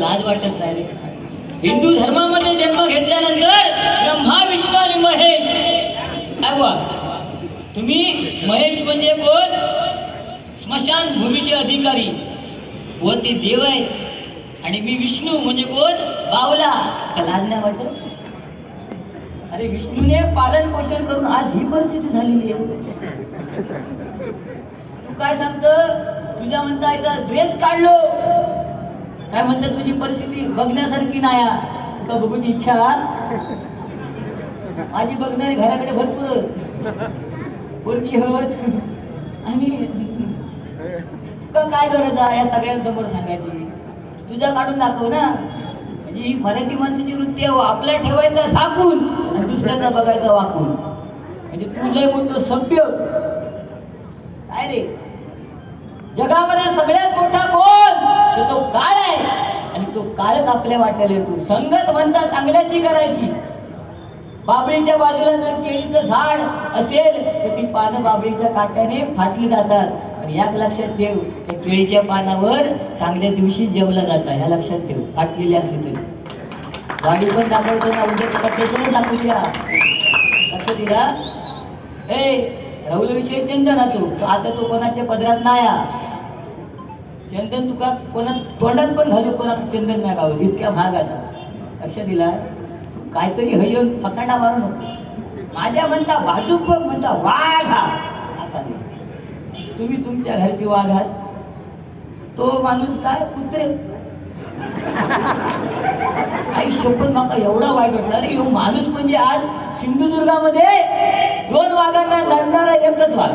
लाज वाटत नाही हिंदू धर्मामध्ये जन्म घेतल्यानंतर ब्रह्मा विष्णू आणि महेश. काय तुम्ही महेश म्हणजे कोण? स्मशान भूमीचे अधिकारी. व ते देव आहेत. आणि मी विष्णू म्हणजे कोण? बावला. लाज नाही वाटत? अरे विष्णूने पालन पोषण करून आज ही परिस्थिती झालेली आहे. तू काय सांगत? तुझ्या म्हणता इथं ड्रेस काढलो. काय म्हणतात तुझी परिस्थिती? बघण्यासारखी नाही का बघूची इच्छा माझी बघणारी घराकडे भरपूर पोरगी हवत आणि तुका काय गरज आहे या सगळ्यांसमोर सांगायची? तुझ्या काढून दाखव ना. म्हणजे ही मराठी माणसाची वृत्ती आहे, हो. आपल्या ठेवायचं झाकून आणि दुसऱ्याचा बघायचा वाकून. म्हणजे तू लय बोलतो सभ्य. काय रे? जगामध्ये सगळ्यात मोठा कोण? तर तो काळ आहे. आणि तो काळच आपल्या वाट्याला येतो. संगत म्हणता चांगल्याची करायची. बाबळीच्या बाजूला जर केळीचं झाड असेल तर ती पानं बाबळीच्या काट्याने फाटली जातात. आणि याच लक्षात ठेव त्या केळीच्या पानावर चांगल्या दिवशी जेवलं जातं. ह्या लक्षात ठेव. फाटलेली असली तरी. गाडी पण दाखवतो ना उद्या दाखवू द्या लक्ष दिला? ए राहुल विषय चंदनाचो आता तो कोणाच्या पदरात नाही चंदन तुका कोणा तोंडात पण घालू कोणा चंदन नाही गाव इतक्या महाग आता लक्ष दिला तू काहीतरी हयन फकांडा मारू नको माझ्या म्हणता बाजू पण म्हणता वाघ हा. असा नाही. तुम्ही तुमच्या घरचे वाघ आहात. तो माणूस काय? कुत्रे. आई शपथ माका एवढा वाईट वाटला. रे ह्यो माणूस म्हणजे आज सिंधुदुर्गामध्ये दोन वाघांना लढणारा एकच वाघ.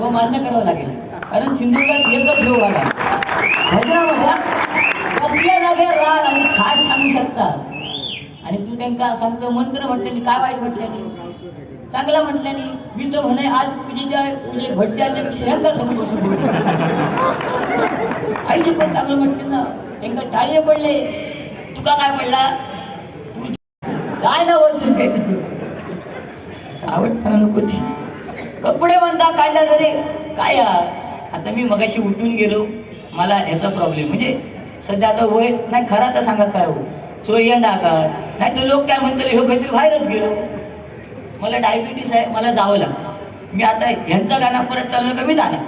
व मान्य करावं लागेल. कारण सिंधुदुर्गात एकच ह्यो वाघ आहे. कसल्या जागेवर राग आणि काय सांगू शकता? आणि तू त्यांना सांगतो मंत्र म्हटल्याने काय वाईट म्हटल्याने? चांगला म्हटल्याने? मी तर म्हणे आज पूजेच्या पूजे भटच्या पेक्षा समोर बसून बोलतो. पण चांगलं म्हटले ना. त्यांना टाळे पडले. तुका काय पडला? तू काय ना बोलशील आवडताना नको ती कपडे म्हणता काढला तरी काय आता मी मगाशी उठून गेलो मला ह्याचा प्रॉब्लेम म्हणजे सध्या आता वय नाही खरा तर सांगा काय हो? चोरी यंडा का? नाही तर लोक काय म्हणतात ह्यो काहीतरी बाहेरच गेलो. मला डायबिटीस आहे मला जावं लागतं. मी आता ह्यांचा गाणं परत चाललं का मी जाणार?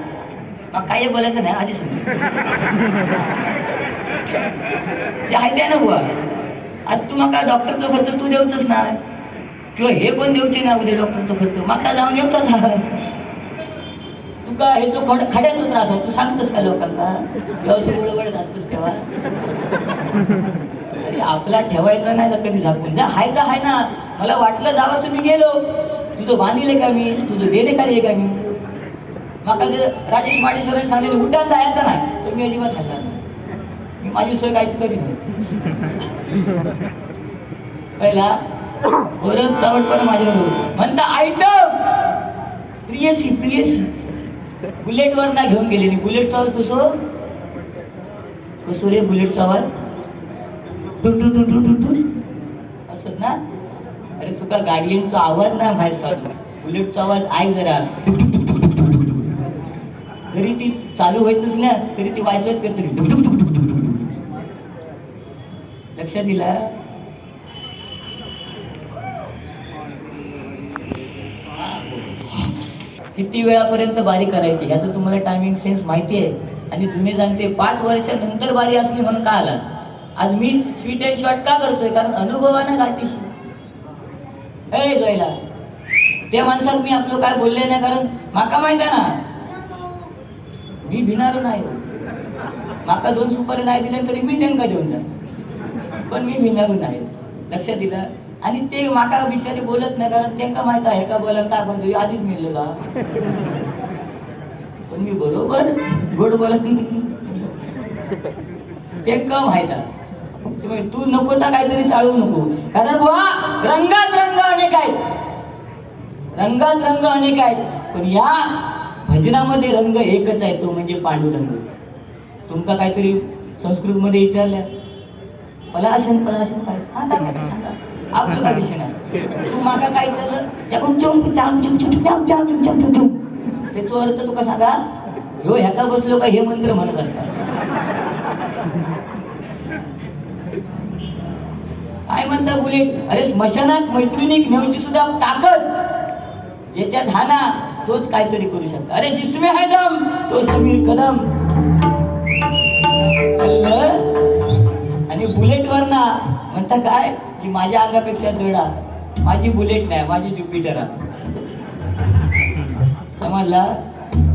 मग काही बोलायचं नाही आधी सांग ते आहे ना बुवा. आता तू काय डॉक्टरचा खर्च तू देऊचच नाही. किंवा हे पण देऊचे ना उद्या डॉक्टरचा खर्च. माका जाऊन येऊचाच हा तुका हे जो खड खड्याचा त्रास आहे तू सांगतस का लोकांना? व्यवसाय बरोबरच असतोस तेव्हा. आपला ठेवायचा नाही तर कधी झाकून जा. हाय तर हाय ना. मला वाटलं जावंसं मी गेलो. तुझं बांधिले का मी? तुझं देणे काढले का मी? माका जर राजेश माडेश्वरांनी सांगलेलं उड्डाण जायचं नाही. तर मी अजिबात हायला नाही. मी माझी सोय काहीच कधी नाही पहिला परत चावटपणा माझ्याकडून म्हणता आयटम! प्रियसी प्रियसी. बुलेटवर ना घेऊन गेले बुलेटचा आवाज कसो? कसो रे बुलेटचा आवाज? टू टू टू टू टू टू असत ना? अरे तुका गाडियनचा आवाज ना माहीत सांग बुलेटचा आवाज ऐक जरा. जरी ती चालू होत नसल्या तरी ती वाजवत करते लक्षात दिला? किती वेळापर्यंत बारी करायची? याचं तुम्हाला टायमिंग सेन्स माहिती आहे. आणि जुने जाणते पाच वर्षानंतर बारी असली म्हणून का आला? आज मी स्वीट अँड शॉर्ट का करतोय? कारण अनुभवानं गाठीशी. ए जोयला. त्या माणसात मी आपलं काय बोलले नाही कारण माका माहीत आहे ना. मी भिणार नाही. माका दोन सुपारी नाही दिले तरी मी त्यांना देऊन जा पण मी भिणार नाही. लक्षात दिलं आणि ते माका बिचारे बोलत नाही कारण त्यांना माहीत आहे का बोला का म्हणतो आधीच मिळलेला पण मी बरोबर गोड बोलत त्यांना माहीत आहे. तू नको तर काहीतरी चालवू नको. कारण बुवा रंगात रंग अनेक आहेत. रंगात रंग अनेक आहेत. पण या भजनामध्ये रंग एकच आहे तो म्हणजे पांडुरंग. तुमका काहीतरी संस्कृतमध्ये विचारल्या पलाशन पलाशन काय? हा आपलं काय विषय नाही. तू माका काय केलं? एकूण चम चाम चुम चुम चाम चाम चुम चाम चुम चुम. त्याचो अर्थ तुका सांगा ह्यो ह्याका बसलो का हे मंत्र म्हणत असतात. काय म्हणता बुलेट अरे स्मशानात मैत्रिणीक नेऊची सुद्धा ताकद. याच्या धाना तोच काहीतरी करू शकतो. अरे जिसमे है दम तो समीर कदम. आणि बुलेट ना म्हणता काय? की माझ्या अंगापेक्षा जडा माझी बुलेट नाही माझी ज्युपिटर आहे समजला?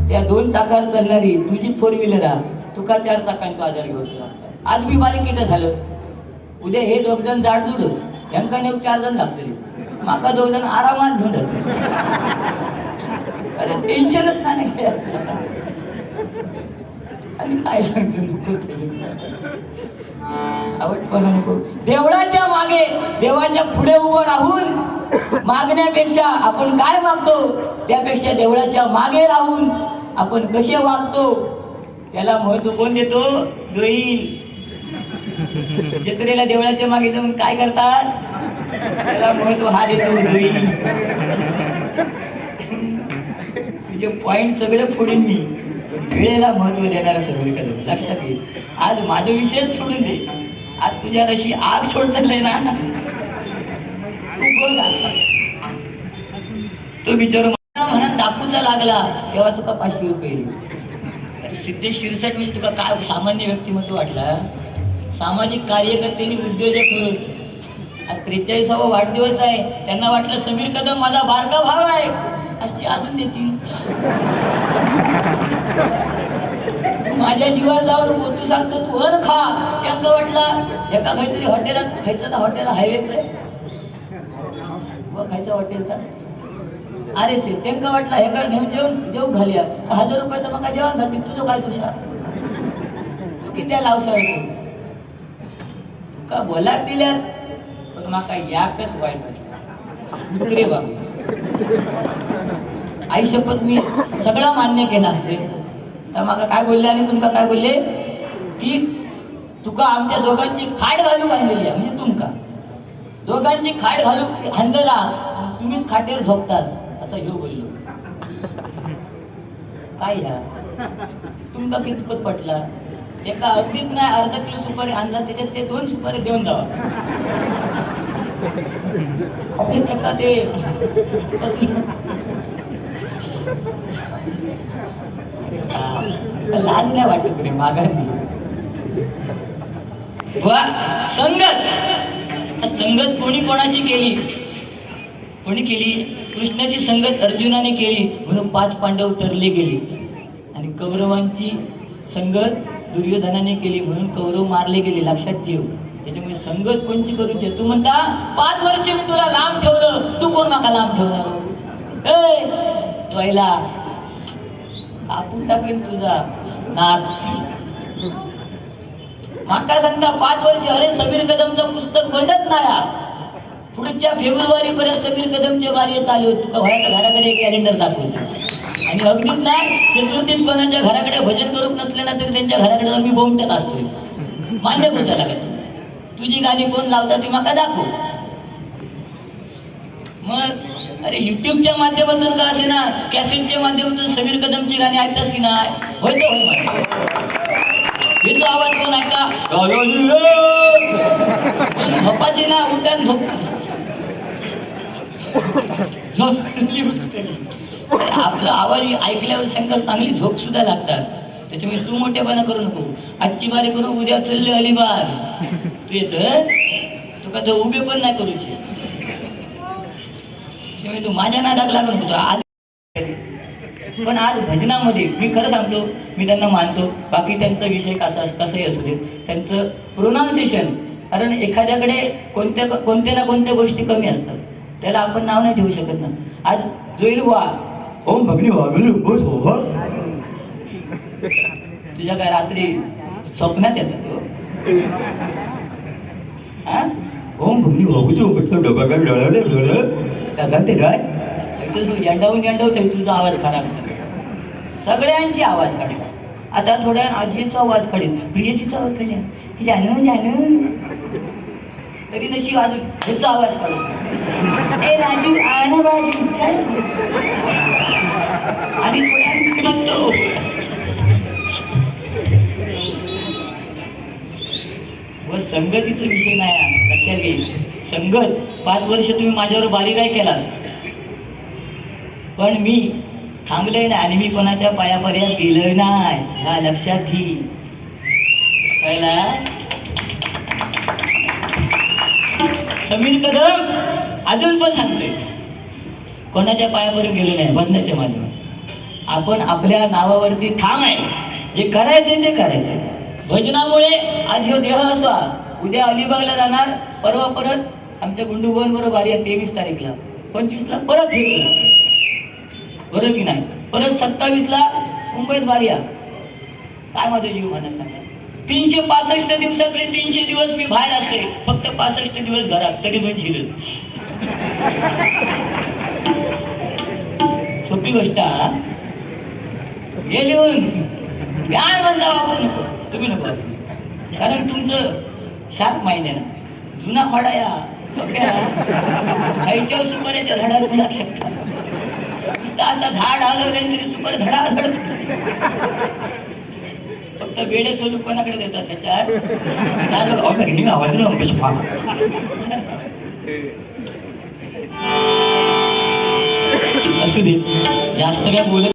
त्या दोन चाकार चालणारी तुझी फोर व्हीलर आहे तुका चार चाकांचा आधार घेऊचो लागता आज मी बारीक किती झालं. उद्या हे दोघ जण जाडजूड यांका नेऊ चार जण लागतले. माका दोघ जण आरामात घेऊन जातो अरे टेन्शनच नाही ना आणि काय सांगतो नको आवडपणा नको. देवळाच्या मागे देवाच्या पुढे उभं राहून मागण्यापेक्षा आपण काय मागतो? त्यापेक्षा देवळाच्या मागे राहून आपण कसे वागतो? त्याला महत्त्व कोण देतो? जो येईल जत्रेला देवळाच्या मागे जाऊन काय करतात? त्याला महत्त्व हा देतो जोईल. तुझे पॉइंट सगळे फोडून मी. वेळेला महत्त्व देणारा सर्व कदम लक्षात घे. आज माझा विषयच सोडून दे. आज तुझ्या रशी आग सोडतलंय ना तू तो बिचार म्हणा दापूचा लागला. तेव्हा तुका पाचशे रुपये अरे सिद्धेश शिरसाट म्हणजे तुका काय सामान्य व्यक्तिमत्व वाटला सामाजिक कार्यकर्त्यांनी उद्योजक म्हणून. आज त्रेचाळीसावा वाढदिवस आहे. त्यांना वाटलं समीर कदम माझा बारका भाव आहे. अशी अजून देतील तू माझ्या जीवावर जाऊ नको. तू सांगतो तू अन खा. त्यांना वाटला एका काहीतरी हॉटेलात खायचं तर हॉटेल हायवे व खायचं हॉटेलचा अरे से त्यांना वाटला हे काय घेऊन जेवण जेवू घालूया हजार रुपयाचं काय जेवण घालतील तुझं काय तुषार? तू किती लावसाळ का बोलाक दिल्यार पण माका याकच वाईट वाटलं. दुसरे बाबू आई शपथ मी सगळं मान्य केलं असते. तर माका काय बोलले आणि तुमका काय बोलले? की तुका आमच्या दोघांची खाट घालून आणलेली आहे म्हणजे तुमका. दोघांची खाट घालू हाणलेला तुम्हीच खाटेवर झोपतास असं ह्यो बोललो. काय ह्या तुमका कितपत पटला? एका अगदीच नाही अर्धा किलो सुपारी आणला त्याच्यात ते दोन सुपारी देऊन जावा. ते हा, लाज नाही वाटत रे मागाने वा संगत. संगत कोणी कोणाची केली? कोणी केली? कृष्णाची संगत अर्जुनाने केली. म्हणून पाच पांडव तरले गेली. आणि कौरवांची संगत दुर्योधनाने केली. म्हणून कौरव मारले गेले. लक्षात ठेव. त्याच्यामुळे संगत कोणची करूची? तू म्हणता पाच वर्ष मी तुला लांब ठेवलं. तू कोण माका लांब ठेवणार? पहिला. त्वयला कापून टाकेल तुझा. नाक माका सांगता पाच वर्ष अरे समीर कदमचं पुस्तक बनत नाही हा. पुढच्या फेब्रुवारी पर्यंत समीर कदमचे कार्य चालू आहेत. तुका वयाच्या घराकडे कॅलेंडर दाखवतो. आणि अगदीच ना चतुर्थीत कोणाच्या घराकडे भजन करूक नसले ना तरी त्यांच्या घराकडे मी बोमटत असतोय. मान्य करूचा लागत तुझी गाणी कोण लावता ती माका दाखव. मग अरे युट्यूबच्या माध्यमातून का असे ना कॅसेटच्या माध्यमातून समीर कदमची गाणी ऐकतास की नाही? होय तर होय. हेचा आवाज कोण ऐका झोपाची ना उठान झोप. आपला आवाज ऐकल्यावर त्यांना चांगली झोप सुद्धा लागतात. त्याच्यामुळे तू मोठेपणा करू नको. आजची बारी करू उद्या चालले अलिबाग. तू येत तुका तर उभे पण नाही करूचे. मी तू माझ्या नादात लागू नको आज पण आज भजनामध्ये मी खरं सांगतो मी त्यांना मानतो बाकी त्यांचा विषय कसा कसंही असू दे त्यांचं प्रोनाऊन्सिएशन कारण एखाद्याकडे कोणत्या कोणत्या ना कोणत्या गोष्टी कमी असतात त्याला आपण नाव नाही ठेवू शकत ना. आज जोईल वा ओम भगनी बस हो तुझ्या काय रात्री स्वप्नात येतात हो? तो ओम भगनी वागू म्हटलं डबा काय गंभीर होय तुझं झेंडावून झेंडवते तुझा आवाज खराब झाला. सगळ्यांची आवाज काढला आता थोड्या आजीचा आवाज काढेल प्रियजीचा आवाज काढेल जानू जानू तरी नशी अजून ह्याचा आवाज काढू ए राजू आण बाजू आणि थोड्या व संगतीचा विषय नाही लक्षात घेईल संगत पाच वर्ष तुम्ही माझ्यावर बारी काय केला पण मी थांबलोय ना आणि मी कोणाच्या पायापर्यंत गेलोय नाही. हा लक्षात घे. कळला समीर कदम अजून पण सांगतोय. कोणाच्या पायापर्यंत गेलो नाही बंधाच्या माध्यमात आपण आपल्या नावावरती ठाम आहे. जे करायचे ते करायचे भजनामुळे आज ह्यो देह असा. उद्या अलिबागला जाणार परवा परत आमच्या गुंडूभवन बरोबर या तेवीस तारीखला. पंचवीसला परत हे बरं की नाही? परत सत्तावीसला मुंबईत बारी काय माझं जीव म्हणा सांगा तीनशे पासष्ट दिवसातले तीनशे दिवस मी बाहेर असते. फक्त पासष्ट दिवस घरात तरी दोन झिल सोपी गोष्ट हे? लिहून. ज्ञान म्हणता वापरू नको. तुम्ही नको कारण तुमचं सात महिने ना. जुना खोडा या. खायच्या सुपाऱ्याच्या झाडात पण शकतात असं झाड आलं तरी सुपर धडाधड फक्त वेळे सोलून कोणाकडे देतात त्याच्यात आवाज असू दे जास्त काय बोलत